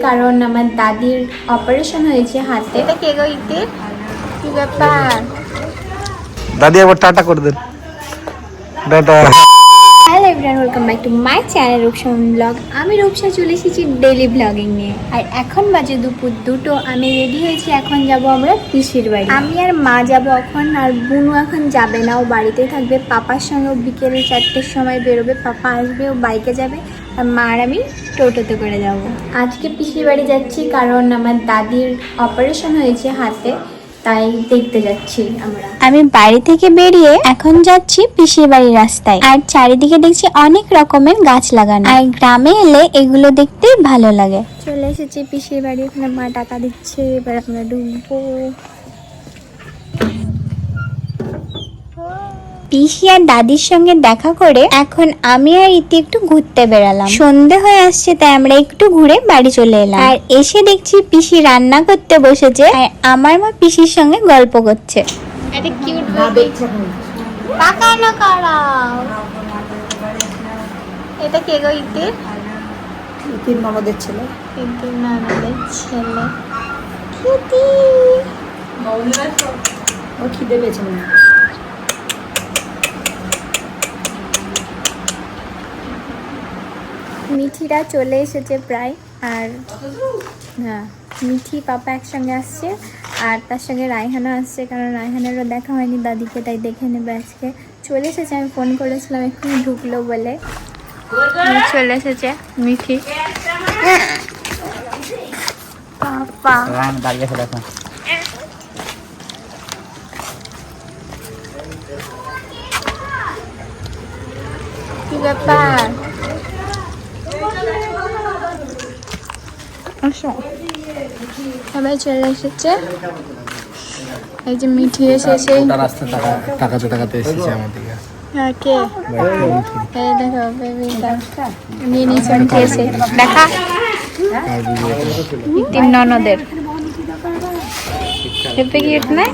কারণ আমার দাদির অপারেশন হয়েছে হাতে। এটা কে গো ইতে? কি ব্যাপার? দাদি আবার টাটা করে দেন। Tata. Everyone welcome back to my channel Rupsa blog আমি রূপসা চলে এসেছি ডেলি ব্লগিং নিয়ে। আর এখন বাজে দুপুর দুটো, আমি রেডি হয়েছি, এখন যাব আমরা পিসির বাড়ি। আমি আর মা যাব এখন, আর বুনু এখন যাবে না, ও বাড়িতেই থাকবে। পাপার সঙ্গে ও বিকেলে চারটের সময় বেরোবে, পাপা আসবে, ও বাইকে যাবে, আর মা আর আমি টোটোতে করে যাব। আজকে পিসির বাড়ি যাচ্ছি কারণ আমার দাদির অপারেশন হয়েছে হাতে। তাই দেখতে যাচ্ছি আমরা। আমি বাড়ি থেকে বেরিয়ে এখন যাচ্ছি পিসির বাড়ির রাস্তায়। আর চারিদিকে দেখছি অনেক রকমের গাছ লাগানো। আর গ্রামে এলে এগুলো দেখতে ভালো লাগে। চলে এসেছি পিসির বাড়ি ওখানে মা টাকা দিচ্ছে এবার আমরা ঢুকবো। পিসি আর দাদির সঙ্গে দেখা করে এখন আমি আর ইতি একটু ঘুরতে বেরালাম সন্ধে হয়ে আসছে তাই আমরা একটু ঘুরে বাড়ি চলে এলাম। আর এসে দেখছি পিসি রান্না করতে বসেছে আর আমার মা পিসির সঙ্গে গল্প করছে। একটা কিউট তাকানো করাও এটা কে গো ইতির? তিন ননদের ছেলে। ইতির নানাদের ছেলে। ও খিদে পেয়েছে মনে হয়। মিঠিরা চলে এসেছে প্রায় আর হ্যাঁ মিঠি পাপা একসঙ্গে আসছে আর তার সঙ্গে রায়হানা আসছে কারণ রায়হানেরও দেখা হয়নি দাদিকে তাই দেখে নেবে আজকে। চলে এসেছে আমি ফোন করেছিলাম এক্ষুনি ঢুকলো বলে। চলে এসেছে মিঠি। পাপা। দাঁড়িয়ে দেখো। কি ব্যাপার? সবাই চলে এসেছে। এই যে মিঠি এসেছে। রাস্তা টাকা টাকাতে টাকাতে এসেছে হ্যাঁ কে? এই দেখো বেবিটা নিয়ে নিয়েছে মিঠি এসে দেখা। তিন ননদের। কিউট না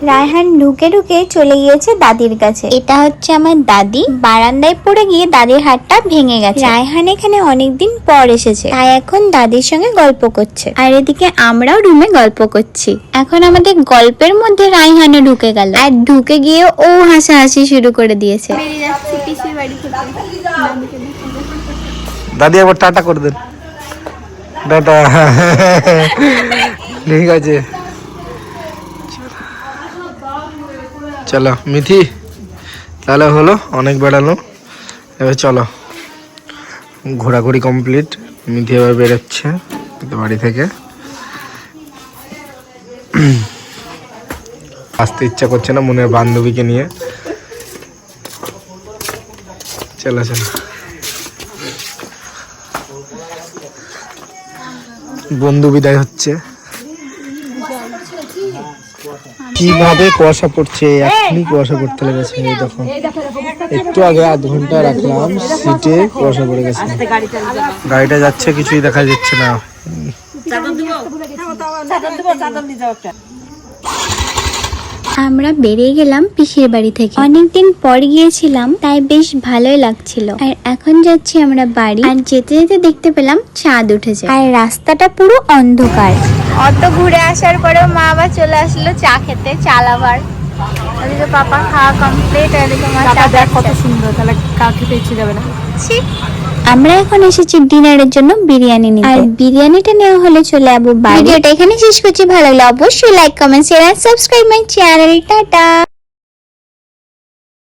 রায়হান ঢুকে ঢুকে চলে গিয়েছে দাদির কাছে। এটা হচ্ছে আমার দাদি। বারান্দায় পড়ে গিয়ে দাদির হাতটা ভেঙে গেছে। রায়হান এখানে অনেকদিন পর এসেছে। তাই এখন দাদির সঙ্গে গল্প করছে। আর এদিকে আমরাও রুমে গল্প করছি। এখন আমাদের গল্পের মধ্যে রায়হানও ঢুকে গেল। আর ঢুকে গিয়ে ও হাসাহাসি শুরু করে দিয়েছে। দাদি একবার টাটা করে দেন। টাটা। ঠিক আছে। চলো, মিথি, তাহলে হলো, অনেক বেড়ালো। এবার চলো, ঘোরাঘুরি কমপ্লিট মিথি এবার বেরোচ্ছে বাড়ি থেকে। আসতে ইচ্ছা করছে না মনের বান্ধবীকে নিয়ে। চলো চলো। বন্ধু বিদায় হচ্ছে। কীভাবে কুয়াশা পড়ছে, এখনই কুয়াশা পড়তে লেগেছে এই দেখো একটু আগে আধ ঘণ্টা রাখলাম, সিটে কুয়াশা পড়ে গেছে। গাড়িটা যাচ্ছে, কিছুই দেখা যাচ্ছে না। আমরা বেরিয়ে গেলাম পিসির বাড়ি থেকে। অনেকদিন পর গিয়েছিলাম, তাই বেশ ভালোই লাগছিল। আর এখন যাচ্ছি আমরা বাড়ি, আর যেতে যেতে দেখতে পেলাম চাঁদ উঠেছে। আর রাস্তাটা পুরো অন্ধকার। অত ঘুরে আসার পরেও মা আবার চলে আসলো চা খেতে চালাবার ওদিকে পাপা খাওয়া কমপ্লিট এদিকে মা চা দেখ কত সুন্দর তাহলে কা খেতে ইচ্ছে যাবে না। ছি, আমরা এখন এসেছি ডিনারের জন্য বিরিয়ানি নিতে। আর বিরিয়ানিটা নেওয়া হলে চলে যাব ভিডিওটা এখানে শেষ করছি। ভালো লাগলে অবশ্যই লাইক কমেন্ট শেয়ার আর সাবস্ক্রাইব মাই চ্যানেল টাটা।